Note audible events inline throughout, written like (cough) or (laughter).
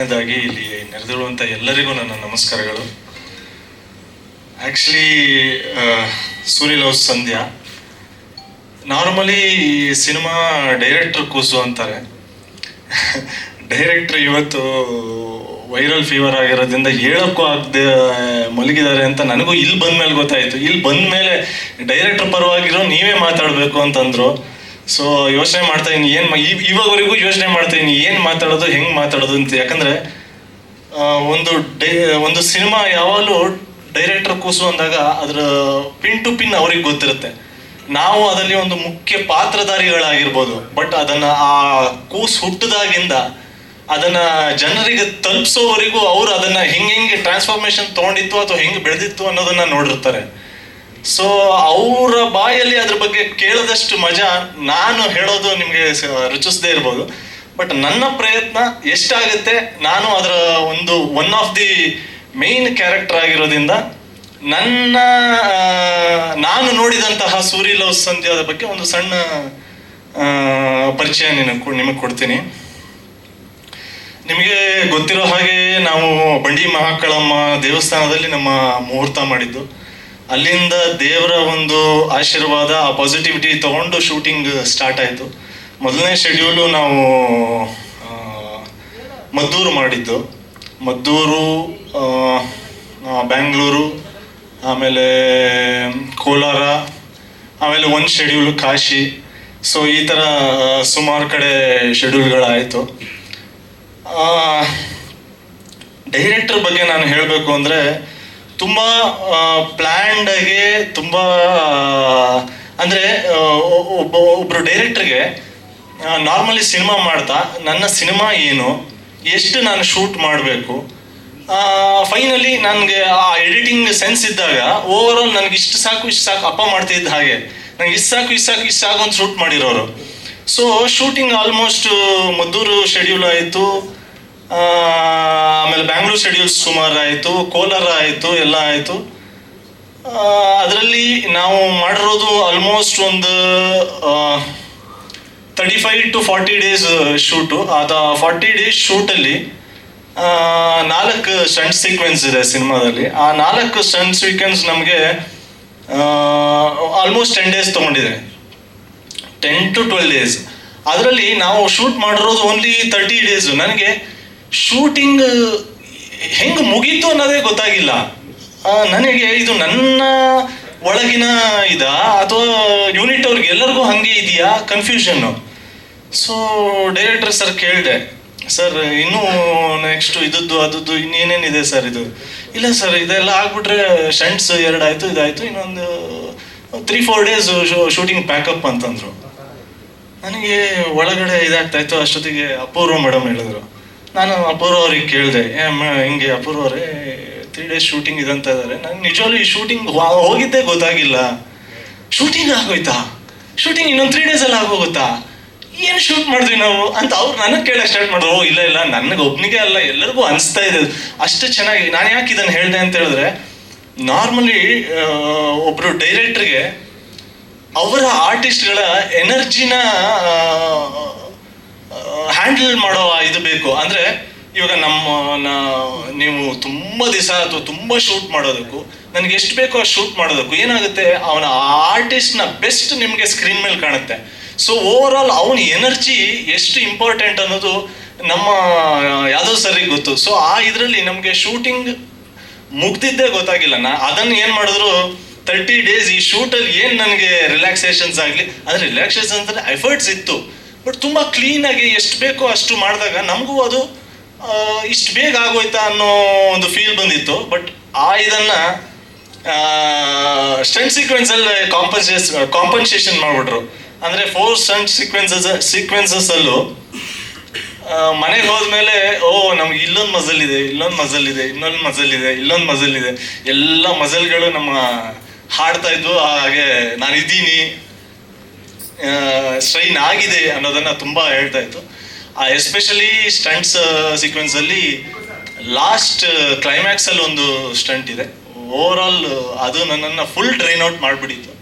ಮೊದಲನೇದಾಗಿ ಇಲ್ಲಿ ನೆರೆದಿರುವಂಥ ಎಲ್ಲರಿಗೂ ನನ್ನ ನಮಸ್ಕಾರಗಳು. Actually Surya love Sandhya. Normally cinema director ಕೂಸು ಅಂತಾರೆ. ಡೈರೆಕ್ಟರ್ ಇವತ್ತು ವೈರಲ್ ಫೀವರ್ ಆಗಿರೋದ್ರಿಂದ ಹೇಳೋಕ್ಕೂ ಆಗದೆ ಮಲಗಿದ್ದಾರೆ ಅಂತ ನನಗೂ ಇಲ್ಲಿ ಬಂದ ಮೇಲೆ ಗೊತ್ತಾಯ್ತು. ಇಲ್ಲಿ ಬಂದ ಮೇಲೆ ಡೈರೆಕ್ಟರ್ ಪರವಾಗಿರೋ ನೀವೇ ಮಾತಾಡಬೇಕು ಅಂತಂದ್ರು. ಸೊ ಯೋಚನೆ ಮಾಡ್ತಾ ಇದ್ದೀನಿ ಏನು ಇವಾಗವರೆಗೂ ಯೋಚನೆ ಮಾಡ್ತಾ ಇದ್ದೀನಿ ಏನು ಮಾತಾಡೋದು, ಹೆಂಗೆ ಮಾತಾಡೋದು ಅಂತ. ಯಾಕಂದ್ರೆ ಒಂದು ಡೈ, ಒಂದು ಸಿನಿಮಾ ಯಾವಾಗಲೂ ಡೈರೆಕ್ಟರ್ ಕೂಸು ಅಂದಾಗ ಅದರ ಪಿನ್ ಟು ಪಿನ್ ಅವ್ರಿಗೆ ಗೊತ್ತಿರುತ್ತೆ. ನಾವು ಅದರಲ್ಲಿ ಒಂದು ಮುಖ್ಯ ಪಾತ್ರಧಾರಿಗಳಾಗಿರ್ಬೋದು. ಬಟ್ ಅದನ್ನ ಆ ಕೂಸು ಹುಟ್ಟಿದಾಗಿಂದ ಅದನ್ನ ಜನರಿಗೆ ತಲುಪಿಸೋವರೆಗೂ ಅವರು ಅದನ್ನ ಹೆಂಗೆ ಹೆಂಗೆ ಟ್ರಾನ್ಸ್ಫಾರ್ಮೇಶನ್ ತಗೊಂಡಿತ್ತು ಅಥವಾ ಹೆಂಗೆ ಬೆಳೆದಿತ್ತು ಅನ್ನೋದನ್ನ ನೋಡಿರ್ತಾರೆ. ಸೊ ಅವರ ಬಾಯಲ್ಲಿ ಅದ್ರ ಬಗ್ಗೆ ಕೇಳದಷ್ಟು ಮಜಾ ನಾನು ಹೇಳೋದು ನಿಮಗೆ ರುಚಿಸದೇ ಇರ್ಬೋದು. ಬಟ್ ನನ್ನ ಪ್ರಯತ್ನ ಎಷ್ಟಾಗುತ್ತೆ, ನಾನು ಅದರ ಒಂದು one of the main character ಆಗಿರೋದ್ರಿಂದ ನನ್ನ ನಾನು ನೋಡಿದಂತಹ ಸೂರ್ಯ ಲವ್ ಸಂಧ್ಯಾದ ಬಗ್ಗೆ ಒಂದು ಸಣ್ಣ ಪರಿಚಯ ನಿಮಗೆ ಕೊಡ್ತೀನಿ. ನಿಮಗೆ ಗೊತ್ತಿರೋ ಹಾಗೆ ನಾವು ಬಂಡಿ ಮಹಾಕಳಮ್ಮ ದೇವಸ್ಥಾನದಲ್ಲಿ ನಮ್ಮ ಮುಹೂರ್ತ ಮಾಡಿದ್ದು. ಅಲ್ಲಿಂದ ದೇವರ ಒಂದು ಆಶೀರ್ವಾದ, ಆ ಪಾಸಿಟಿವಿಟಿ ತಗೊಂಡು ಶೂಟಿಂಗ್ ಸ್ಟಾರ್ಟ್ ಆಯಿತು. ಮೊದಲನೇ ಶೆಡ್ಯೂಲು ನಾವು ಮದ್ದೂರು ಮಾಡಿದ್ದು. ಮದ್ದೂರು ಬ್ಯಾಂಗ್ಳೂರು, ಆಮೇಲೆ ಕೋಲಾರ, ಆಮೇಲೆ ಒಂದು ಶೆಡ್ಯೂಲು ಕಾಶಿ. ಸೊ ಈ ಥರ ಸುಮಾರು ಕಡೆ ಶೆಡ್ಯೂಲ್ಗಳಾಯಿತು ಡೈರೆಕ್ಟರ್ ಬಗ್ಗೆ ನಾನು ಹೇಳಬೇಕು ಅಂದರೆ ತುಂಬ ಪ್ಲ್ಯಾಂಡ್ ಆಗಿ ತುಂಬ ಅಂದರೆ ಒಬ್ಬ ಒಬ್ಬರು ಡೈರೆಕ್ಟ್ರಿಗೆ ನಾರ್ಮಲಿ ಸಿನಿಮಾ ಮಾಡ್ತಾ, ನನ್ನ ಸಿನಿಮಾ ಏನು, ಎಷ್ಟು ನಾನು ಶೂಟ್ ಮಾಡಬೇಕು ಫೈನಲಿ ನನಗೆ ಆ ಎಡಿಟಿಂಗ್ ಸೆನ್ಸ್ ಇದ್ದಾಗ ಓವರ್ ನನಗೆ ಇಷ್ಟು ಸಾಕು ಇಷ್ಟು ಸಾಕು, ಅಪ್ಪ ಮಾಡ್ತಿದ್ದ ಹಾಗೆ ನನಗೆ ಇಷ್ಟು ಸಾಕು ಇಷ್ಟು ಸಾಕು ಇಷ್ಟು ಸಾಕು ಅಂತ ಶೂಟ್ ಮಾಡಿರೋರು. So shooting almost Maddur schedule ಆಯಿತು. ಆಮೇಲೆ ಬ್ಯಾಂಗ್ಳೂರ್ ಶೆಡ್ಯೂಲ್ಸ್ ಸುಮಾರು ಆಯಿತು, ಕೋಲಾರ ಆಯಿತು, ಎಲ್ಲ ಆಯಿತು. ಅದರಲ್ಲಿ ನಾವು ಮಾಡಿರೋದು ಆಲ್ಮೋಸ್ಟ್ ಒಂದು thirty five to forty days shoot ಅದು ಫಾರ್ಟಿ ಡೇಸ್ ಶೂಟಲ್ಲಿ ನಾಲ್ಕು ಸ್ಟಂಟ್ ಸೀಕ್ವೆನ್ಸ್ ಇದೆ ಸಿನಿಮಾದಲ್ಲಿ. ಆ ನಾಲ್ಕು ಸ್ಟಂಟ್ ಸೀಕ್ವೆನ್ಸ್ ನಮಗೆ ಆಲ್ಮೋಸ್ಟ್ ಟೆನ್ ಡೇಸ್ ತೊಗೊಂಡಿದೆ. ಟೆನ್ ಟು ಟ್ವೆಲ್ ಡೇಸ್ ಅದರಲ್ಲಿ ನಾವು ಶೂಟ್ ಮಾಡಿರೋದು ಓನ್ಲಿ ತರ್ಟಿ ಡೇಸ್ ನನಗೆ ಶೂಟಿಂಗ್ ಹೆಂಗೆ ಮುಗೀತು ಅನ್ನೋದೇ ಗೊತ್ತಾಗಿಲ್ಲ. ನನಗೆ ಇದು ನನ್ನ ಒಳಗಿನ ಇದ? ಅಥವಾ ಯೂನಿಟ್ ಅವ್ರಿಗೆ ಎಲ್ಲರಿಗೂ ಹಂಗೆ ಇದೆಯಾ? ಕನ್ಫ್ಯೂಷನ್ನು ಸೊ ಡೈರೆಕ್ಟರ್ ಸರ್ ಕೇಳಿದೆ ಸರ್ ಇನ್ನೂ ನೆಕ್ಸ್ಟ್ ಇದದ್ದು, ಅದದ್ದು ಇನ್ನೇನೇನಿದೆ ಸರ್ ಇದು? ಇಲ್ಲ ಸರ್ ಇದೆಲ್ಲ ಆಗ್ಬಿಟ್ರೆ ಶಂಟ್ಸ್ ಎರಡು ಆಯಿತು ಇದಾಯಿತು, ಇನ್ನೊಂದು three four days shooting pack up ಅಂತಂದರು. ನನಗೆ ಒಳಗಡೆ ಇದಾಗ್ತಾ ಇತ್ತು, ಅಷ್ಟೊತ್ತಿಗೆ ಅಪೂರ್ವ ಮೇಡಮ್ ಹೇಳಿದ್ರು. ನಾನು ಅಪೂರ್ವ ಅವ್ರಿಗೆ ಕೇಳಿದೆ ಹಿಂಗೆ ಅಪೂರ್ವ ಅವರೇ ತ್ರೀ ಡೇಸ್ ಶೂಟಿಂಗ್ ಇದೆ ಅಂತ ಇದ್ದಾರೆ ನಂಗೆ ನಿಜವಾಗ್ಲೂ ಈ ಶೂಟಿಂಗ್ ಹೋಗಿದ್ದೇ ಗೊತ್ತಾಗಿಲ್ಲ. ಶೂಟಿಂಗ್ ಆಗೋಯ್ತಾ? ಶೂಟಿಂಗ್ ಇನ್ನೊಂದು ತ್ರೀ ಡೇಸಲ್ಲಿ ಆಗೋಗುತ್ತಾ? ಏನು ಶೂಟ್ ಮಾಡಿದ್ವಿ ನಾವು? ಅಂತ ಅವ್ರು ನನಗೆ ಕೇಳಕ್ಕೆ ಸ್ಟಾರ್ಟ್ ಮಾಡಿದ್ರು. ಓ, ಇಲ್ಲ ಇಲ್ಲ, ನನಗೆ ಒಬ್ಬನಿಗೆ ಅಲ್ಲ, ಎಲ್ಲರಿಗೂ ಅನಿಸ್ತಾ ಇದೆ. ಅಷ್ಟು ಚೆನ್ನಾಗಿ, ನಾನು ಯಾಕೆ ಇದನ್ನು ಹೇಳಿದೆ ಅಂತ ಹೇಳಿದ್ರೆ ನಾರ್ಮಲಿ ಒಬ್ಬರು ಡೈರೆಕ್ಟ್ರಿಗೆ ಅವರ ಆರ್ಟಿಸ್ಟ್ಗಳ ಎನರ್ಜಿನ ಹ್ಯಾಂಡಲ್ ಮಾಡೋ ಇದು ಬೇಕು. ಅಂದ್ರೆ ಇವಾಗ ನಮ್ಮ ನೀವು ತುಂಬಾ ದಿವಸ ಅಥವಾ ತುಂಬಾ ಶೂಟ್ ಮಾಡೋದಕ್ಕೂ, ನನಗೆ ಎಷ್ಟು ಬೇಕೋ ಅಷ್ಟು ಶೂಟ್ ಮಾಡೋದಕ್ಕೂ ಏನಾಗುತ್ತೆ, ಅವನ ಆರ್ಟಿಸ್ಟ್ನ ಬೆಸ್ಟ್ ನಿಮಗೆ ಸ್ಕ್ರೀನ್ ಮೇಲೆ ಕಾಣುತ್ತೆ. ಸೊ ಓವರ್ ಆಲ್ ಅವನ ಎನರ್ಜಿ ಎಷ್ಟು ಇಂಪಾರ್ಟೆಂಟ್ ಅನ್ನೋದು ನಮ್ಮ ಯಾವುದೋ ಸರಿ ಗೊತ್ತು. ಸೊ ಆ ಇದರಲ್ಲಿ ನಮಗೆ ಶೂಟಿಂಗ್ ಮುಗ್ದಿದ್ದೇ ಗೊತ್ತಾಗಿಲ್ಲ. ನಾ ಅದನ್ನ ಏನು ಮಾಡಿದ್ರು ತರ್ಟಿ ಡೇಸ್ ಈ ಶೂಟಲ್ಲಿ ಏನು ನನಗೆ ರಿಲ್ಯಾಕ್ಸೇಷನ್ಸ್ ಆಗಲಿ ಅಂದ್ರೆ ರಿಲ್ಯಾಕ್ಸೇಷನ್ಸ್ ಅಂದ್ರೆ ಎಫರ್ಟ್ಸ್ ಇತ್ತು. ಬಟ್ ತುಂಬ ಕ್ಲೀನಾಗಿ ಎಷ್ಟು ಬೇಕೋ ಅಷ್ಟು ಮಾಡಿದಾಗ ನಮಗೂ ಅದು ಇಷ್ಟು ಬೇಗ ಆಗೋಯ್ತಾ ಅನ್ನೋ ಒಂದು ಫೀಲ್ ಬಂದಿತ್ತು. ಬಟ್ ಆ ಇದನ್ನು ಸ್ಟಂಟ್ ಸೀಕ್ವೆನ್ಸಲ್ಲಿ ಕಾಂಪನ್ಸೇಸ್ ಕಾಂಪನ್ಸೇಷನ್ ಮಾಡ್ಬಿಟ್ರು. ಅಂದರೆ ಫೋರ್ ಸ್ಟಂಟ್ ಸೀಕ್ವೆನ್ಸಸ್ ಸೀಕ್ವೆನ್ಸಸ್ಸಲ್ಲೂ ಮನೆಗೆ ಹೋದ್ಮೇಲೆ, ಓ, ನಮ್ಗೆ ಇಲ್ಲೊಂದು ಮಜಲ್ ಇದೆ, ಇಲ್ಲೊಂದು ಮಜಲ್ ಇದೆ, ಇನ್ನೊಂದು ಮಜಲ್ ಇದೆ, ಇಲ್ಲೊಂದು ಮಜಲ್ ಇದೆ. ಎಲ್ಲ ಮಜಲ್ಗಳು ನಮ್ಮ ಹಾಡ್ತಾ ಇದ್ವು, ಹಾಗೆ ನಾನು ಇದ್ದೀನಿ. ಸ್ಟ್ರೈನ್ ಆಗಿದೆ ಅನ್ನೋದನ್ನ ತುಂಬಾ ಹೇಳ್ತಾ ಇತ್ತು ಆ ಎಸ್ಪೆಷಲಿ ಸ್ಟಂಟ್ಸ್ ಸೀಕ್ವೆನ್ಸ್ ಅಲ್ಲಿ ಲಾಸ್ಟ್ ಕ್ಲೈಮ್ಯಾಕ್ಸ್ ಅಲ್ಲಿ ಒಂದು ಸ್ಟಂಟ್ ಇದೆ. ಓವರ್ ಆಲ್ ಅದು ನನ್ನನ್ನು ಫುಲ್ ಡ್ರೈನ್ ಔಟ್ ಮಾಡಿಬಿಟ್ಟಿತ್ತು.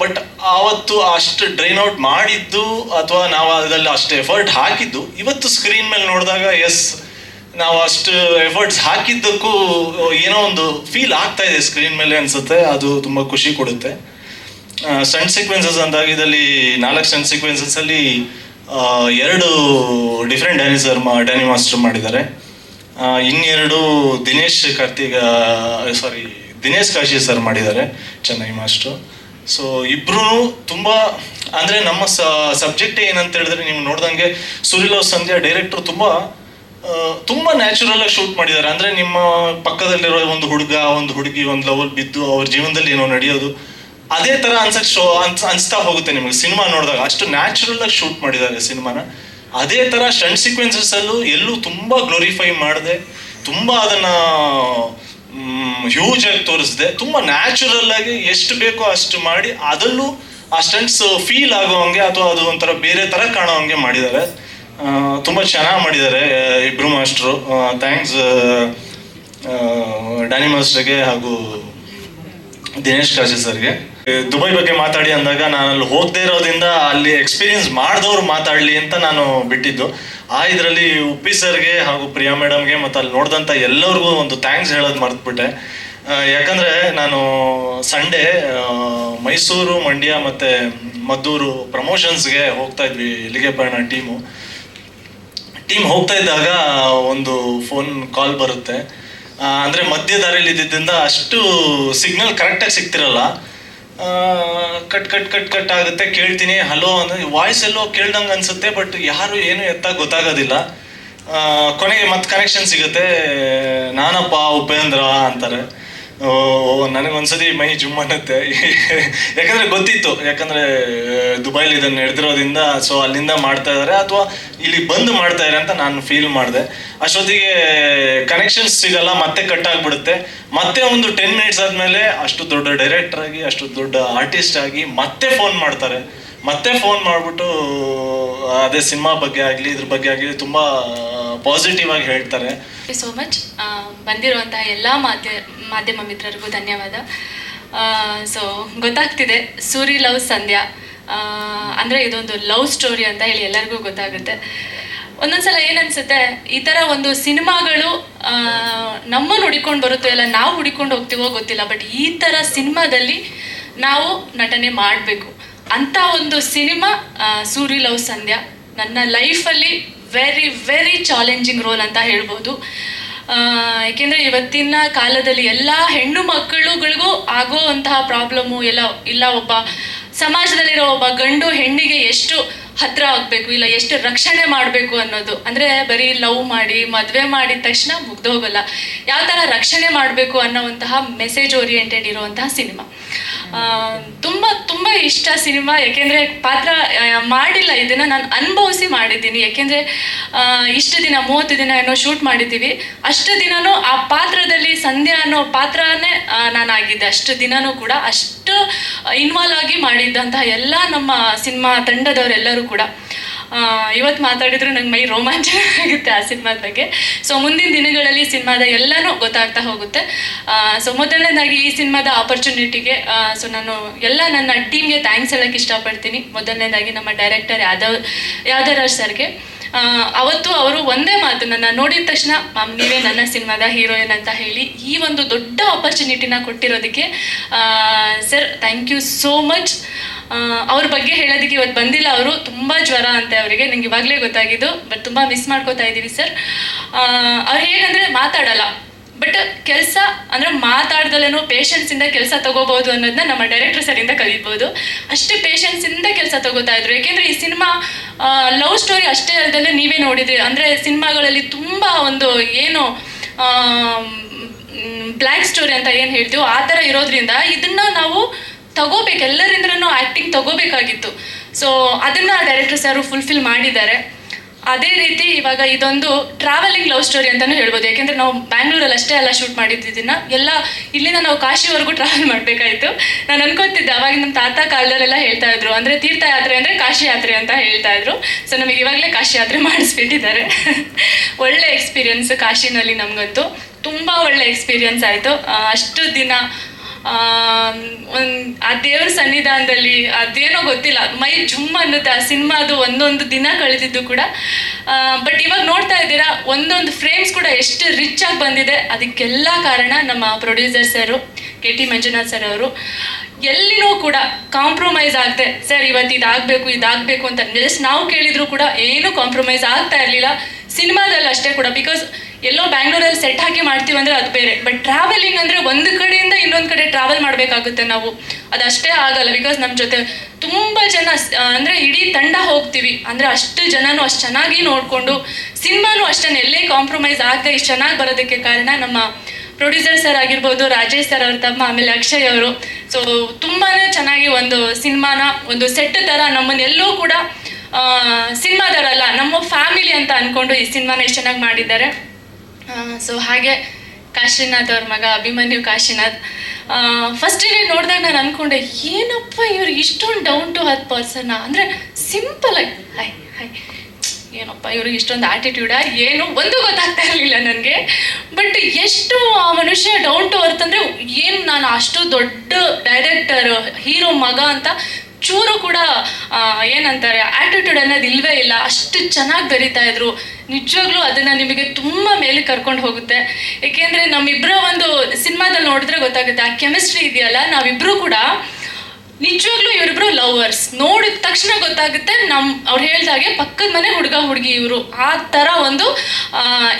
ಬಟ್ ಆವತ್ತು ಅಷ್ಟು ಡ್ರೈನ್ ಔಟ್ ಮಾಡಿದ್ದು ಅಥವಾ ನಾವು ಅದರಲ್ಲಿ ಅಷ್ಟು ಎಫರ್ಟ್ ಹಾಕಿದ್ದು, ಇವತ್ತು ಸ್ಕ್ರೀನ್ ಮೇಲೆ ನೋಡಿದಾಗ ಎಸ್ ನಾವು ಅಷ್ಟು ಎಫರ್ಟ್ಸ್ ಹಾಕಿದ್ದಕ್ಕೂ ಏನೋ ಒಂದು ಫೀಲ್ ಆಗ್ತಾ ಇದೆ ಸ್ಕ್ರೀನ್ ಮೇಲೆ ಅನ್ಸುತ್ತೆ. ಅದು ತುಂಬ ಖುಷಿ ಕೊಡುತ್ತೆ. ಸಣ್ಣ ಸೀಕ್ವೆನ್ಸಸ್ ಅಂದಾಗ ಇದರಲ್ಲಿ ನಾಲ್ಕು ಸಣ್ಣ ಸೀಕ್ವೆನ್ಸಸ್ ಅಲ್ಲಿ ಎರಡು different Danny sir Danny master ಮಾಡಿದ್ದಾರೆ ಇನ್ನೆರಡು ದಿನೇಶ್ ಕಾರ್ತಿಗ ಸಾರಿ ದಿನೇಶ್ ಕಾಶಿ ಸರ್ ಮಾಡಿದ್ದಾರೆ ಚೆನ್ನೈ ಮಾಸ್ಟ್ರು ಸೊ ಇಬ್ರು ತುಂಬ, ಅಂದರೆ ನಮ್ಮ ಸಬ್ಜೆಕ್ಟ್ ಏನಂತ ಹೇಳಿದ್ರೆ ನೀವು ನೋಡ್ದಂಗೆ ಸುರಿಲವ್ ಸಂಧ್ಯಾ ಡೈರೆಕ್ಟರ್ ತುಂಬ ತುಂಬಾ ನ್ಯಾಚುರಲ್ ಆಗಿ ಶೂಟ್ ಮಾಡಿದ್ದಾರೆ. ಅಂದ್ರೆ ನಿಮ್ಮ ಪಕ್ಕದಲ್ಲಿರೋ ಒಂದು ಹುಡುಗ ಒಂದು ಹುಡುಗಿ, ಒಂದು ಲವಲ್ ಬಿದ್ದು ಅವ್ರ ಜೀವನದಲ್ಲಿ ಏನೋ ನಡೆಯೋದು. ಅದೇ ತರ ಅನ್ಸಕ್ ಶೋ ಅನ್ಸ್ ಅನ್ಸ್ತಾ ಹೋಗುತ್ತೆ ನಿಮಗೆ. ಸಿನಿಮಾ ನೋಡಿದಾಗ ಅಷ್ಟು ನ್ಯಾಚುರಲ್ ಆಗಿ ಶೂಟ್ ಮಾಡಿದ್ದಾರೆ ಸಿನಿಮಾನ. ಅದೇ ತರ ಸ್ಟಂಟ್ ಸೀಕ್ವೆನ್ಸಸ್ ಅಲ್ಲೂ ಎಲ್ಲೂ ತುಂಬಾ ಗ್ಲೋರಿಫೈ ಮಾಡಿದೆ, ತುಂಬಾ ಅದನ್ನ ಹ್ಯೂಜ್ ಆಗಿ ತೋರಿಸಿದೆ. ತುಂಬಾ ನ್ಯಾಚುರಲ್ ಆಗಿ ಎಷ್ಟು ಬೇಕೋ ಅಷ್ಟು ಮಾಡಿ ಅದಲ್ಲೂ ಆ ಸ್ಟಂಟ್ಸ್ ಫೀಲ್ ಆಗೋ ಹಂಗೆ ಅಥವಾ ಅದು ಒಂಥರ ಬೇರೆ ತರ ಕಾಣೋ ಹಂಗೆ ಮಾಡಿದ್ದಾರೆ. ತುಂಬಾ ಚೆನ್ನಾಗಿ ಮಾಡಿದ್ದಾರೆ ಇಬ್ರು ಮಾಸ್ಟ್ರು ಥ್ಯಾಂಕ್ಸ್ ಡ್ಯಾನಿ ಮಾಸ್ಟರ್ಗೆ ಹಾಗೂ ದಿನೇಶ್ ಕಾಶಿ ಸರ್ಗೆ. ದುಬೈ ಬಗ್ಗೆ ಮಾತಾಡಿ ಅಂದಾಗ ನಾನು ಅಲ್ಲಿ ಹೋಗದೆ ಇರೋದ್ರಿಂದ ಅಲ್ಲಿ ಎಕ್ಸ್ಪೀರಿಯನ್ಸ್ ಮಾಡಿದವ್ರು ಮಾತಾಡಲಿ ಅಂತ ನಾನು ಬಿಟ್ಟಿದ್ದು. ಆ ಇದರಲ್ಲಿ ಉಪ್ಪಿ ಸರ್ಗೆ ಹಾಗೂ ಪ್ರಿಯಾ ಮೇಡಮ್ಗೆ ಮತ್ತು ಅಲ್ಲಿ ನೋಡಿದಂಥ ಎಲ್ಲರಿಗೂ ಒಂದು ಥ್ಯಾಂಕ್ಸ್ ಹೇಳೋದು ಮರ್ತ್ಬಿಟ್ಟೆ. ಯಾಕಂದರೆ ನಾನು ಸಂಡೇ ಮೈಸೂರು, ಮಂಡ್ಯ ಮತ್ತೆ ಮದ್ದೂರು ಪ್ರಮೋಷನ್ಸ್ಗೆ ಹೋಗ್ತಾ ಇದ್ವಿ, ಇಲ್ಲಿಗೆ ಪಯಣ ಟೀಮು ಟೀಮ್ ಹೋಗ್ತಾ ಇದ್ದಾಗ ಒಂದು ಫೋನ್ ಕಾಲ್ ಬರುತ್ತೆ. ಅಂದ್ರೆ ಮಧ್ಯ ದಾರಿಯಲ್ಲಿ ಇದ್ದಿದ್ದರಿಂದ ಅಷ್ಟು ಸಿಗ್ನಲ್ ಕರೆಕ್ಟಾಗಿ ಸಿಗ್ತಿರಲ್ಲ. ಕಟ್ ಕಟ್ ಕಟ್ ಕಟ್ ಆಗುತ್ತೆ, ಕೇಳ್ತೀನಿ. ಹಲೋ ಅಂದ್ರೆ ವಾಯ್ಸ್ ಎಲ್ಲೋ ಕೇಳ್ದಂಗೆ ಅನ್ಸುತ್ತೆ ಬಟ್ ಯಾರು ಏನು ಎತ್ತ ಗೊತ್ತಾಗೋದಿಲ್ಲ. ಕೊನೆಗೆ ಮತ್ತೆ ಕನೆಕ್ಷನ್ ಸಿಗುತ್ತೆ. ನಾನಪ್ಪ, ಉಪೇಂದ್ರ ಅಂತಾರೆ. ಓ ನನಗೊಂದ್ಸತಿ ಮೈ ಜುಮ್ ಅನ್ನತ್ತೆ. ಯಾಕಂದ್ರೆ ಗೊತ್ತಿತ್ತು. ಯಾಕಂದ್ರೆ ದುಬೈಲಿ ಇದನ್ನ ನಡೆದಿರೋದ್ರಿಂದ ಸೊ ಅಲ್ಲಿಂದ ಮಾಡ್ತಾ ಇದಾರೆ, ಅಥವಾ ಇಲ್ಲಿ ಬಂದು ಮಾಡ್ತಾ ಇದಾರೆ ಅಂತ ನಾನು ಫೀಲ್ ಮಾಡಿದೆ. ಅಷ್ಟೊತ್ತಿಗೆ ಕನೆಕ್ಷನ್ಸ್ ಸಿಗಲ್ಲ, ಮತ್ತೆ ಕಟ್ ಆಗ್ಬಿಡುತ್ತೆ. ಮತ್ತೆ ಒಂದು ಟೆನ್ ಮಿನಿಟ್ಸ್ ಆದ್ಮೇಲೆ ಅಷ್ಟು ದೊಡ್ಡ ಡೈರೆಕ್ಟರ್ ಆಗಿ, ಅಷ್ಟು ದೊಡ್ಡ ಆರ್ಟಿಸ್ಟ್ ಆಗಿ ಮತ್ತೆ ಫೋನ್ ಮಾಡ್ತಾರೆ. ಮತ್ತೆ ಫೋನ್ ಮಾಡ್ಬಿಟ್ಟು ಅದೇ ಸಿನಿಮಾ ಬಗ್ಗೆ ಆಗಲಿ, ಇದ್ರ ಬಗ್ಗೆ ಆಗಲಿ, ತುಂಬಾ ಪಾಸಿಟಿವ್ ಆಗಿ ಹೇಳ್ತಾರೆ. ಸೋ ಮಚ್ ಬಂದಿರುವಂತಹ ಎಲ್ಲ ಮಾಧ್ಯ, ಮಾಧ್ಯಮ ಮಿತ್ರರಿಗೂ ಧನ್ಯವಾದ. ಸೊ ಗೊತ್ತಾಗ್ತಿದೆ, ಸೂರಿ ಲವ್ ಸಂಧ್ಯಾ. ಅಂದ್ರೆ ಇದೊಂದು ಲವ್ ಸ್ಟೋರಿ ಅಂತ ಹೇಳಿ ಎಲ್ಲರಿಗೂ ಗೊತ್ತಾಗುತ್ತೆ. ಒಂದೊಂದ್ಸಲ ಏನನ್ಸುತ್ತೆ, ಈ ಥರ ಒಂದು ಸಿನಿಮಾಗಳು ನಮ್ಮನ್ನು ಹುಡಿಕೊಂಡು ಬರುತ್ತೋ ಇಲ್ಲ ನಾವು ಹುಡಿಕೊಂಡು ಹೋಗ್ತೀವೋ ಗೊತ್ತಿಲ್ಲ, ಬಟ್ ಈ ಥರ ಸಿನಿಮಾದಲ್ಲಿ ನಾವು ನಟನೆ ಮಾಡಬೇಕು. ಅಂತ ಒಂದು ಸಿನಿಮಾ ಸೂರಿ ಲವ್ ಸಂಧ್ಯಾ. ನನ್ನ ಲೈಫಲ್ಲಿ ವೆರಿ ವೆರಿ ಚಾಲೆಂಜಿಂಗ್ ರೋಲ್ ಅಂತ ಹೇಳ್ಬೋದು. ಏಕೆಂದರೆ ಇವತ್ತಿನ ಕಾಲದಲ್ಲಿ ಎಲ್ಲ ಹೆಣ್ಣು ಮಕ್ಕಳುಗಳಿಗೂ ಆಗುವಂತಹ ಪ್ರಾಬ್ಲಮ್ಮು ಎಲ್ಲ ಇಲ್ಲ. ಒಬ್ಬ ಸಮಾಜದಲ್ಲಿರೋ ಒಬ್ಬ ಗಂಡು ಹೆಣ್ಣಿಗೆ ಎಷ್ಟು ಹತ್ರ ಆಗಬೇಕು, ಇಲ್ಲ ಎಷ್ಟು ರಕ್ಷಣೆ ಮಾಡಬೇಕು ಅನ್ನೋದು. ಅಂದರೆ ಬರೀ ಲವ್ ಮಾಡಿ, ಮದುವೆ ಮಾಡಿದ ತಕ್ಷಣ ಮುಗ್ದೋಗಲ್ಲ ಯಾವ ಥರ ರಕ್ಷಣೆ ಮಾಡಬೇಕು ಅನ್ನೋವಂತಹ ಮೆಸೇಜ್ ಓರಿಯೆಂಟೆಡ್ ಇರುವಂತಹ ಸಿನಿಮಾ. ತುಂಬ ತುಂಬ ಇಷ್ಟ ಸಿನಿಮಾ, ಯಾಕೆಂದರೆ ಪಾತ್ರ ಮಾಡಿಲ್ಲ, ಇದನ್ನು ನಾನು ಅನುಭವಿಸಿ ಮಾಡಿದ್ದೀನಿ. ಯಾಕೆಂದರೆ ಇಷ್ಟು ದಿನ, ಮೂವತ್ತು ದಿನ ಏನೋ ಶೂಟ್ ಮಾಡಿದ್ದೀವಿ. ಅಷ್ಟು ದಿನನೂ ಆ ಪಾತ್ರದಲ್ಲಿ ಸಂಧ್ಯಾ ಅನ್ನೋ ಪಾತ್ರನೇ ನಾನಾಗಿದ್ದೆ. ಅಷ್ಟು ದಿನನೂ ಕೂಡ ಅಷ್ಟು ಇನ್ವಾಲ್ವ್ ಆಗಿ ಮಾಡಿದ್ದಂತಹ ಎಲ್ಲ ನಮ್ಮ ಸಿನಿಮಾ ತಂಡದವರೆಲ್ಲರೂ ಕೂಡ. ಇವತ್ತು ಮಾತಾಡಿದ್ರು ನಂಗೆ ಮೈ ರೋಮಾಂಚನ ಆಗುತ್ತೆ ಆ ಸಿನಿಮಾದ ಬಗ್ಗೆ. ಸೊ ಮುಂದಿನ ದಿನಗಳಲ್ಲಿ ಸಿನಿಮಾದ ಎಲ್ಲನೂ ಗೊತ್ತಾಗ್ತಾ ಹೋಗುತ್ತೆ. ಸೊ ಮೊದಲನೇದಾಗಿ ಈ ಸಿನಿಮಾದ ಆಪರ್ಚುನಿಟಿಗೆ ಸೊ ನಾನು ಎಲ್ಲ ನನ್ನ ಟೀಮ್ಗೆ ಥ್ಯಾಂಕ್ಸ್ ಹೇಳಕ್ಕೆ ಇಷ್ಟಪಡ್ತೀನಿ. ಮೊದಲನೇದಾಗಿ ನಮ್ಮ ಡೈರೆಕ್ಟರ್ ಯಾದವ್ ಯಾದವರಾಜ್ ಸರ್ಗೆ. ಅವತ್ತು ಅವರು ಒಂದೇ ಮಾತು ನನ್ನ ನೋಡಿದ ತಕ್ಷಣ, ಮ್ಯಾಮ್, ನೀವೇ ನನ್ನ ಸಿನಿಮಾದ ಹೀರೋಯಿನ್ ಅಂತ ಹೇಳಿ ಈ ಒಂದು ದೊಡ್ಡ ಆಪರ್ಚುನಿಟಿನ ಕೊಟ್ಟಿರೋದಕ್ಕೆ sir thank you so much ಅವ್ರ ಬಗ್ಗೆ ಹೇಳೋದಕ್ಕೆ ಇವತ್ತು ಬಂದಿಲ್ಲ ಅವರು. ತುಂಬ ಜ್ವರ ಅಂತೆ ಅವರಿಗೆ. ನಂಗೆ ಇವಾಗಲೇ ಗೊತ್ತಾಗಿದ್ದು ಬಟ್ ತುಂಬ ಮಿಸ್ ಮಾಡ್ಕೋತಾ ಇದ್ದೀವಿ ಸರ್. ಅವ್ರು ಹೇಗಂದರೆ ಮಾತಾಡಲ್ಲ. ಬಟ್ ಕೆಲಸ ಅಂದರೆ ಮಾತಾಡ್ದಲೇನೋ ಪೇಷನ್ಸಿಂದ ಕೆಲಸ ತಗೋಬಹುದು ಅನ್ನೋದನ್ನ ನಮ್ಮ ಡೈರೆಕ್ಟರ್ ಸರಿಂದ ಕಲಿಬೋದು ಅಷ್ಟು ಪೇಷನ್ಸಿಂದ ಕೆಲಸ ತಗೋತಾ ಇದ್ರು. ಯಾಕೆಂದ್ರೆ ಈ ಸಿನಿಮಾ ಲವ್ ಸ್ಟೋರಿ ಅಷ್ಟೇ ಅಲ್ಲದೆ ನೀವೇ ನೋಡಿದ್ರಿ. ಅಂದರೆ ಸಿನಿಮಾಗಳಲ್ಲಿ ತುಂಬ ಒಂದು ಏನು ಬ್ಲ್ಯಾಕ್ ಸ್ಟೋರಿ ಅಂತ ಏನು ಹೇಳ್ತೀವೋ ಆ ಥರ ಇರೋದ್ರಿಂದ ಇದನ್ನ ನಾವು ತಗೋಬೇಕು. ಎಲ್ಲರಿಂದ್ರೂ ಆ್ಯಕ್ಟಿಂಗ್ ತಗೋಬೇಕಾಗಿತ್ತು. ಸೊ ಅದನ್ನ ಡೈರೆಕ್ಟರ್ ಸರ್ ಫುಲ್ಫಿಲ್ ಮಾಡಿದ್ದಾರೆ. ಅದೇ ರೀತಿ ಇವಾಗ ಇದೊಂದು ಟ್ರಾವೆಲಿಂಗ್ ಲವ್ ಸ್ಟೋರಿ ಅಂತಾನೂ ಹೇಳ್ಬೋದು. ಯಾಕೆಂದ್ರೆ ನಾವು ಬ್ಯಾಂಗ್ಳೂರಲ್ಲಿ ಅಷ್ಟೇ ಎಲ್ಲ ಶೂಟ್ ಮಾಡಿದ್ದಿದ್ದನ್ನ ಎಲ್ಲ ಇಲ್ಲಿಂದ ನಾವು ಕಾಶಿವರೆಗೂ ಟ್ರಾವೆಲ್ (laughs) ಮಾಡಬೇಕಾಯ್ತು. ನಾನು ಅನ್ಕೋತಿದ್ದೆ, ಅವಾಗ ನಮ್ಮ ತಾತ ಕಾಲದಲ್ಲೆಲ್ಲ ಹೇಳ್ತಾ ಇದ್ರು. ಅಂದ್ರೆ ತೀರ್ಥಯಾತ್ರೆ ಅಂದ್ರೆ ಕಾಶಿ ಯಾತ್ರೆ ಅಂತ ಹೇಳ್ತಾ ಇದ್ರು. ಸೊ ನಮಗೆ ಇವಾಗಲೇ ಕಾಶಿ ಯಾತ್ರೆ (laughs) ಮಾಡಿಸ್ಬಿಟ್ಟಿದ್ದಾರೆ. ಒಳ್ಳೆ ಎಕ್ಸ್ಪೀರಿಯನ್ಸ್ ಕಾಶಿನಲ್ಲಿ ನಮಗಂತೂ. ತುಂಬ ಒಳ್ಳೆ ಎಕ್ಸ್ಪೀರಿಯನ್ಸ್ ಆಯಿತು. ಅಷ್ಟು ದಿನ ಒಂದು, ಆ ದೇವ್ರ ಸನ್ನಿಧಾನದಲ್ಲಿ, ಅದೇನೋ ಗೊತ್ತಿಲ್ಲ, ಮೈ ಜುಮ್ ಅನ್ನುತ್ತೆ, ಆ ಸಿನಿಮಾದು ಒಂದೊಂದು ದಿನ ಕಳೆದಿದ್ದು ಕೂಡ. ಬಟ್ ಇವಾಗ ನೋಡ್ತಾ ಇದ್ದೀರಾ, ಒಂದೊಂದು ಫ್ರೇಮ್ಸ್ ಕೂಡ ಎಷ್ಟು ರಿಚ್ ಆಗಿ ಬಂದಿದೆ. ಅದಕ್ಕೆಲ್ಲ ಕಾರಣ ನಮ್ಮ producer sir K T Manjunath sir ಅವರು. ಎಲ್ಲಿನೂ ಕೂಡ ಕಾಂಪ್ರಮೈಸ್ ಆಗದೆ, ಸರ್, ಇವತ್ತು ಇದಾಗಬೇಕು ಇದಾಗಬೇಕು ಅಂತ ಜಸ್ಟ್ ನಾವು ಕೇಳಿದ್ರು ಕೂಡ ಏನು ಕಾಂಪ್ರಮೈಸ್ ಆಗ್ತಾ ಇರಲಿಲ್ಲ. ಸಿನಿಮಾದಲ್ಲಿ ಅಷ್ಟೇ ಕೂಡ ಬಿಕಾಸ್ ಎಲ್ಲೋ ಬ್ಯಾಂಗ್ಳೂರಲ್ಲಿ ಸೆಟ್ ಹಾಕಿ ಮಾಡ್ತೀವಿ ಅಂದರೆ ಅದು ಬೇರೆ. ಬಟ್ ಟ್ರಾವೆಲಿಂಗ್ ಅಂದರೆ ಒಂದು ಕಡೆಯಿಂದ ಇನ್ನೊಂದು ಕಡೆ ಟ್ರಾವೆಲ್ ಮಾಡಬೇಕಾಗುತ್ತೆ ನಾವು. ಅದಷ್ಟೇ ಆಗಲ್ಲ ಬಿಕಾಸ್ ನಮ್ಮ ಜೊತೆ ತುಂಬ ಜನ ಅಂದರೆ ಇಡೀ ತಂಡ ಹೋಗ್ತೀವಿ. ಅಂದರೆ ಅಷ್ಟು ಜನನು ಅಷ್ಟು ಚೆನ್ನಾಗಿ ನೋಡಿಕೊಂಡು, ಸಿನಿಮಾನು ಅಷ್ಟನ್ನು ಎಲ್ಲೇ ಕಾಂಪ್ರಮೈಸ್ ಆಗದೆ ಇಷ್ಟು ಚೆನ್ನಾಗಿ ಬರೋದಕ್ಕೆ ಕಾರಣ ನಮ್ಮ ಪ್ರೊಡ್ಯೂಸರ್ ಸರ್ ಆಗಿರ್ಬೋದು, ರಾಜೇಶ್ ಸರ್ ಅವ್ರ ತಮ್ಮ, ಆಮೇಲೆ ಅಕ್ಷಯ್ ಅವರು. ಸೊ ತುಂಬಾ ಚೆನ್ನಾಗಿ ಒಂದು ಸಿನಿಮಾನ, ಒಂದು ಸೆಟ್ ಥರ ನಮ್ಮನ್ನೆಲ್ಲೂ ಕೂಡ ಸಿನಿಮಾದವರಲ್ಲ, ನಮ್ಮ ಫ್ಯಾಮಿಲಿ ಅಂತ ಅಂದ್ಕೊಂಡು ಈ ಸಿನಿಮಾನ ಎಷ್ಟು ಚೆನ್ನಾಗಿ ಮಾಡಿದ್ದಾರೆ. ಸೊ ಹಾಗೆ ಕಾಶಿನಾಥ್ ಅವ್ರ ಮಗ, ಅಭಿಮನ್ಯು ಕಾಶಿನಾಥ್. ಫಸ್ಟಿಗೆ ನೋಡಿದಾಗ ನಾನು ಅಂದ್ಕೊಂಡೆ ಏನಪ್ಪ ಇವ್ರು ಇಷ್ಟೊಂದು ಡೌನ್ ಟು ಹತ್ ಪರ್ಸನ್ನ ಅಂದರೆ ಸಿಂಪಲ್ ಆಗಿ, ಹಾಯ್ ಹೈ ಏನಪ್ಪ, ಇವ್ರಿಗೆ ಇಷ್ಟೊಂದು ಆಟಿಟ್ಯೂಡ ಏನು ಒಂದು ಗೊತ್ತಾಗ್ತಾ ಇರಲಿಲ್ಲ ನನಗೆ. ಬಟ್ ಎಷ್ಟು ಆ ಮನುಷ್ಯ ಡೌನ್ ಟು ಅರ್ತ್ ಅಂದರೆ ಏನು ನಾನು ಅಷ್ಟು ದೊಡ್ಡ ಡೈರೆಕ್ಟರ್ ಹೀರೋ ಮಗ ಅಂತ ಚೂರು ಕೂಡ ಏನಂತಾರೆ ಆಟಿಟ್ಯೂಡ್ ಅನ್ನೋದು ಇಲ್ಲವೇ ಇಲ್ಲ. ಅಷ್ಟು ಚೆನ್ನಾಗಿ ಬರಿತಾ ಇದ್ರು. ನಿಜವಾಗ್ಲೂ ಅದನ್ನು ನಿಮಗೆ ತುಂಬ ಮೇಲೆ ಕರ್ಕೊಂಡು ಹೋಗುತ್ತೆ. ಏಕೆಂದರೆ ನಮ್ಮಿಬ್ಬರ ಒಂದು ಸಿನಿಮಾದಲ್ಲಿ ನೋಡಿದ್ರೆ ಗೊತ್ತಾಗುತ್ತೆ, ಆ ಕೆಮಿಸ್ಟ್ರಿ ಇದೆಯಲ್ಲ? ನಾವಿಬ್ಬರೂ ಕೂಡ ನಿಜವಾಗ್ಲೂ ಇವರಿಬ್ರು ಲವರ್ಸ್ ನೋಡಿದ ತಕ್ಷಣ ಗೊತ್ತಾಗುತ್ತೆ ನಮ್ ಅವ್ರು ಹೇಳ್ದಾಗೆ ಪಕ್ಕದ ಮನೆ ಹುಡುಗ ಹುಡುಗಿ ಇವರು. ಆ ಥರ ಒಂದು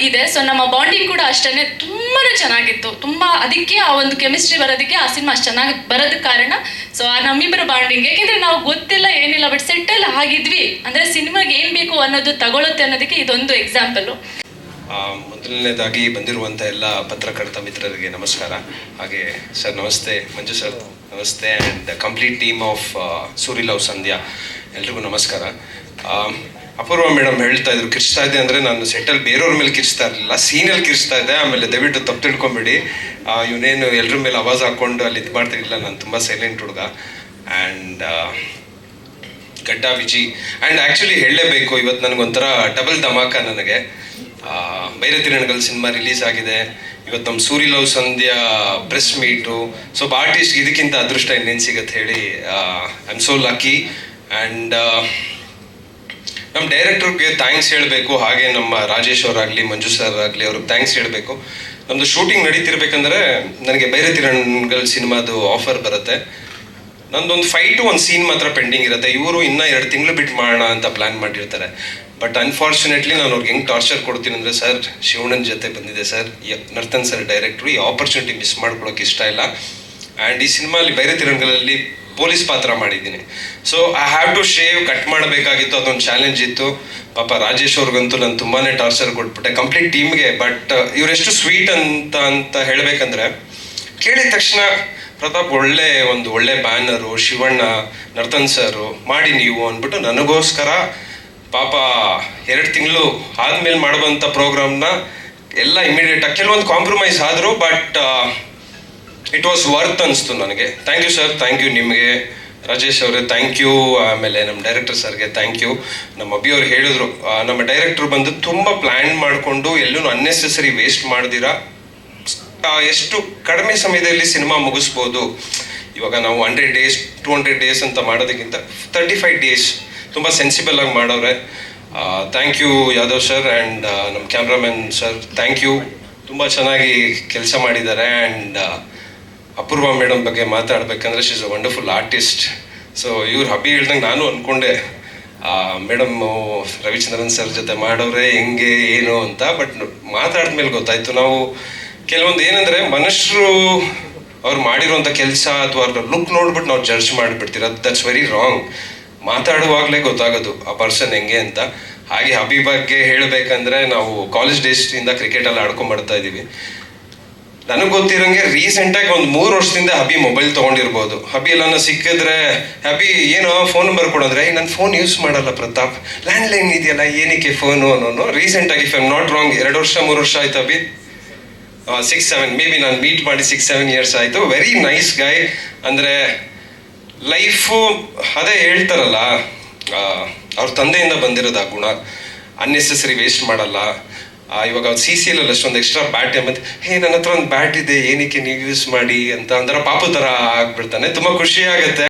ಇದೆ. ಸೊ ನಮ್ಮ ಬಾಂಡಿಂಗ್ ಕೂಡ ಅಷ್ಟೇ ತುಂಬಾ ಚೆನ್ನಾಗಿತ್ತು. ತುಂಬ ಅದಕ್ಕೆ ಆ ಒಂದು ಕೆಮಿಸ್ಟ್ರಿ ಬರೋದಕ್ಕೆ ಆ ಸಿನಿಮಾ ಅಷ್ಟು ಚೆನ್ನಾಗಿ ಬರೋದಕ್ಕೆ ಕಾರಣ. ಸೊ ಆ ನಮ್ಮಿಬ್ಬರ ಬಾಂಡಿಂಗ್ ಯಾಕೆಂದ್ರೆ ನಾವು ಗೊತ್ತಿಲ್ಲ, ಏನಿಲ್ಲ ಬಟ್ ಸೆಟ್ಟಲ್ಲಿ ಆಗಿದ್ವಿ. ಅಂದರೆ ಸಿನಿಮಾಗೆ ಏನು ಬೇಕು ಅನ್ನೋದು ತಗೊಳುತ್ತೆ ಅನ್ನೋದಕ್ಕೆ ಇದೊಂದು ಎಕ್ಸಾಂಪಲು ಮೊದಲನೇದಾಗಿ ಬಂದಿರುವಂಥ ಎಲ್ಲ ಪತ್ರಕರ್ತ ಮಿತ್ರರಿಗೆ ನಮಸ್ಕಾರ. ಹಾಗೆ ಸರ್, ನಮಸ್ತೆ. ಮಂಜು ಸರ್. ನಮಸ್ತೆ and complete team of Soori love Sandhya ಎಲ್ರಿಗೂ ನಮಸ್ಕಾರ. ಅಪೂರ್ವ ಮೇಡಮ್ ಹೇಳ್ತಾ ಇದ್ರು ಕಿರ್ಚ್ತಾ ಇದ್ದೆ ಅಂದರೆ ನಾನು ಸೆಟ್ಟಲ್ಲಿ ಬೇರೆಯವ್ರ ಮೇಲೆ ಕಿರ್ಚ್ತಾ ಇರಲಿಲ್ಲ ಸೀನಲ್ಲಿ ಕಿರ್ಚ್ತಾ ಇದ್ದೆ ಆಮೇಲೆ ದಯವಿಟ್ಟು ತಪ್ಪು ತಿಳ್ಕೊಂಬಿಡಿ ಇವನೇನು ಎಲ್ಲರ ಮೇಲೆ ಆವಾಜ್ ಹಾಕ್ಕೊಂಡು ಅಲ್ಲಿ ಇದು ಮಾಡ್ತಿರಲಿಲ್ಲ ನಾನು ತುಂಬ ಸೈಲೆಂಟ್ ಹುಡುಗ. ಆ್ಯಂಡ್ ಗಡ್ಡ ವಿಜಿ. ಆ್ಯಂಡ್ ಆ್ಯಕ್ಚುಲಿ ಹೇಳಲೇಬೇಕು ಇವತ್ತು ನನಗೊಂಥರ ಡಬಲ್ ಧಮಾಕ ನನಗೆ. ಆ, ಬೈರತಿರಣಗಲ್ ಸಿನಿಮಾ ರಿಲೀಸ್ ಆಗಿದೆ. ಇವತ್ತು ನಮ್ಮ Soori love Sandhya press meet so artist ಇದಕ್ಕಿಂತ ಅದೃಷ್ಟ ಇನ್ನೇನು ಸಿಗತ್ತೆ ಹೇಳಿ I am so lucky and ನಮ್ಮ ಡೈರೆಕ್ಟರ್ಗೆ ಥ್ಯಾಂಕ್ಸ್ ಹೇಳಬೇಕು. ಹಾಗೆ ನಮ್ಮ ರಾಜೇಶ್ ಅವರಾಗಲಿ, ಮಂಜು ಸರ್ ಆಗಲಿ ಅವ್ರಿಗೆ ಥ್ಯಾಂಕ್ಸ್ ಹೇಳಬೇಕು. ನಮ್ಮದು ಶೂಟಿಂಗ್ ನಡೀತಿರ್ಬೇಕಂದ್ರೆ ನನಗೆ ಬೈರತಿರಣಗಲ್ ಸಿನಿಮಾದು ಆಫರ್ ಬರುತ್ತೆ. ನಂದೊಂದು ಫೈಟು ಒಂದು ಸೀನ್ ಮಾತ್ರ ಪೆಂಡಿಂಗ್ ಇರುತ್ತೆ. ಇವರು ಇನ್ನೂ ಎರಡು ತಿಂಗಳು ಬಿಟ್ಟು ಮಾಡೋಣ ಅಂತ ಪ್ಲ್ಯಾನ್ ಮಾಡಿರ್ತಾರೆ ಬಟ್ ಅನ್ಫಾರ್ಚುನೇಟ್ಲಿ ನಾನು ಅವ್ರಿಗೆ ಹೆಂಗೆ ಟಾರ್ಚರ್ ಕೊಡ್ತೀನಿ ಅಂದರೆ, ಸರ್, ಶಿವಣ್ಣನ ಜೊತೆ ಬಂದಿದೆ, ಸರ್. ನರ್ತನ್ ಸರ್ ಡೈರೆಕ್ಟ್ರು ಈ ಆಪರ್ಚುನಿಟಿ ಮಿಸ್ ಮಾಡ್ಕೊಳ್ಳೋಕೆ ಇಷ್ಟ ಇಲ್ಲ. ಆ್ಯಂಡ್ ಈ ಸಿನಿಮಾಲಿ ಬೇರೆ ತಿರಂಗಲಲ್ಲಿ ಪೊಲೀಸ್ ಪಾತ್ರ ಮಾಡಿದ್ದೀನಿ. So I have to shave cut ಮಾಡಬೇಕಾಗಿತ್ತು, ಅದೊಂದು ಚಾಲೆಂಜ್ ಇತ್ತು. ಪಾಪ ರಾಜೇಶ್ ಅವ್ರಿಗಂತೂ ನಾನು ತುಂಬಾ ಟಾರ್ಚರ್ ಕೊಟ್ಬಿಟ್ಟೆ ಕಂಪ್ಲೀಟ್ ಟೀಮ್ಗೆ ಬಟ್ ಇವರೆಷ್ಟು ಸ್ವೀಟ್ ಅಂತ ಅಂತ ಹೇಳಬೇಕಂದ್ರೆ, ಕೇಳಿದ ತಕ್ಷಣ ಪ್ರತಾಪ್, ಒಳ್ಳೆ ಒಂದು ಒಳ್ಳೆ ಬ್ಯಾನರು ಶಿವಣ್ಣ, ನರ್ತನ್ ಸರು, ಮಾಡಿ ನೀವು ಅಂದ್ಬಿಟ್ಟು ನನಗೋಸ್ಕರ ಪಾಪ ಎರಡು ತಿಂಗಳು ಆದ್ಮೇಲೆ ಮಾಡುವಂಥ ಪ್ರೋಗ್ರಾಮ್ನ ಎಲ್ಲ ಇಮಿಡಿಯೇಟ್ ಕೆಲವೊಂದು ಕಾಂಪ್ರಮೈಸ್ ಆದರು ಬಟ್ ಇಟ್ ವಾಸ್ ವರ್ತ್ ಅನಿಸ್ತು ನನಗೆ. Thank you sir thank you ನಿಮಗೆ. ರಾಜೇಶ್ ಅವರೇ ಥ್ಯಾಂಕ್ ಯು ಆಮೇಲೆ ನಮ್ಮ ಡೈರೆಕ್ಟರ್ ಸರ್ಗೆ ಥ್ಯಾಂಕ್ ಯು ನಮ್ಮ ಅಭಿಯವ್ರು ಹೇಳಿದ್ರು ನಮ್ಮ ಡೈರೆಕ್ಟ್ರು ಬಂದು ತುಂಬ ಪ್ಲ್ಯಾನ್ ಮಾಡಿಕೊಂಡು ಎಲ್ಲೂ ಅನ್ನೆಸೆಸರಿ ವೇಸ್ಟ್ ಮಾಡ್ದಿರಾ? ಎಷ್ಟು ಕಡಿಮೆ ಸಮಯದಲ್ಲಿ ಸಿನಿಮಾ ಮುಗಿಸ್ಬೋದು? ಇವಾಗ ನಾವು hundred days two hundred days ಅಂತ ಮಾಡೋದಕ್ಕಿಂತ ತರ್ಟಿ ಫೈವ್ ಡೇಸ್ ತುಂಬ ಸೆನ್ಸಿಬಲ್ ಆಗಿ ಮಾಡವ್ರೆ. Thank you Yadav sir and ನಮ್ಮ ಕ್ಯಾಮ್ರಾಮನ್ ಸರ್ ಥ್ಯಾಂಕ್ ಯು ತುಂಬ ಚೆನ್ನಾಗಿ ಕೆಲಸ ಮಾಡಿದ್ದಾರೆ ಆ್ಯಂಡ್ ಅಪೂರ್ವ ಮೇಡಮ್ ಬಗ್ಗೆ ಮಾತಾಡ್ಬೇಕಂದ್ರೆ is a wonderful artist so ಇವ್ರ ಹಬ್ಬಿ ಹೇಳ್ದಂಗೆ ನಾನು ಅಂದ್ಕೊಂಡೆ ಮೇಡಮ್ ರವಿಚಂದ್ರನ್ ಸರ್ ಜೊತೆ ಮಾಡೋರೆ ಹೆಂಗೆ, ಏನು ಅಂತ ಬಟ್ ಮಾತಾಡಿದ್ಮೇಲೆ ಗೊತ್ತಾಯ್ತು. ನಾವು ಕೆಲವೊಂದು ಏನಂದ್ರೆ ಮನುಷ್ಯರು ಅವ್ರು ಮಾಡಿರೋಂಥ ಕೆಲಸ ಅಥವಾ ಅವ್ರ ಲುಕ್ ನೋಡ್ಬಿಟ್ಟು ನಾವು ಜಡ್ಜ್ ಮಾಡಿಬಿಡ್ತೀರ. ದಟ್ಸ್ ವೆರಿ ರಾಂಗ್ ಮಾತಾಡುವಾಗಲೇ ಗೊತ್ತಾಗೋದು, ಆ ಪರ್ಸನ್ ಹೆಂಗೆ ಅಂತ. ಹಾಗೆ ಹಬಿ ಬಗ್ಗೆ ಹೇಳಬೇಕಂದ್ರೆ ನಾವು ಕಾಲೇಜ್ ಡೇಸ್ನಿಂದ ಕ್ರಿಕೆಟಲ್ಲಿ ಆಡ್ಕೊಂಡ್ ಬರ್ತಾ ಇದ್ದೀವಿ. ನನಗೆ ಗೊತ್ತಿರೋಂಗೆ ರೀಸೆಂಟಾಗಿ ಒಂದು ಮೂರು ವರ್ಷದಿಂದ ಹಬಿ ಮೊಬೈಲ್ ತೊಗೊಂಡಿರ್ಬೋದು. ಹಬಿ ಎಲ್ಲ ಸಿಕ್ಕಿದ್ರೆ, ಹಬಿ, ಏನೋ ಫೋನ್ ನಂಬರ್ ಕೊಡೋದ್ರೆ ನನ್ನ ಫೋನ್ ಯೂಸ್ ಮಾಡಲ್ಲ ಪ್ರತಾಪ್. ಲ್ಯಾಂಡ್ಲೈನ್ ಇದೆಯಲ್ಲ, ಏನಕ್ಕೆ ಫೋನು ಅನ್ನೋನು. ರೀಸೆಂಟಾಗಿ ಇಫ್ ಐಮ್ ನಾಟ್ ರಾಂಗ್ ಎರಡು ವರ್ಷ, ಮೂರು ವರ್ಷ ಆಯ್ತು hubby. Six seven maybe ನಾನು ಮೀಟ್ ಮಾಡಿ ಸಿಕ್ಸ್ ಸೆವೆನ್ ಇಯರ್ಸ್ ಆಯಿತು. ವೆರಿ ನೈಸ್ ಗೈ ಅಂದರೆ ಲೈಫು ಅದೇ ಹೇಳ್ತಾರಲ್ಲ ಅವ್ರ ತಂದೆಯಿಂದ ಬಂದಿರೋದು ಆ ಗುಣ. ಅನ್ನೆಸೆಸರಿ ವೇಸ್ಟ್ ಮಾಡಲ್ಲ. ಇವಾಗ ಸಿ ಸಿ ಎಲ್ ಅಷ್ಟೊಂದು ಎಕ್ಸ್ಟ್ರಾ ಬ್ಯಾಟ್ ಮತ್ತೆ, ಹೇ ನನ್ನ ಹತ್ರ ಒಂದು ಬ್ಯಾಟ್ ಇದೆ, ಏನಕ್ಕೆ ನೀವು ಯೂಸ್ ಮಾಡಿ? ಅಂತ ಅಂದ್ರೆ ಪಾಪು ಥರ ಆಗ್ಬಿಡ್ತಾನೆ. ತುಂಬ ಖುಷಿ ಆಗುತ್ತೆ.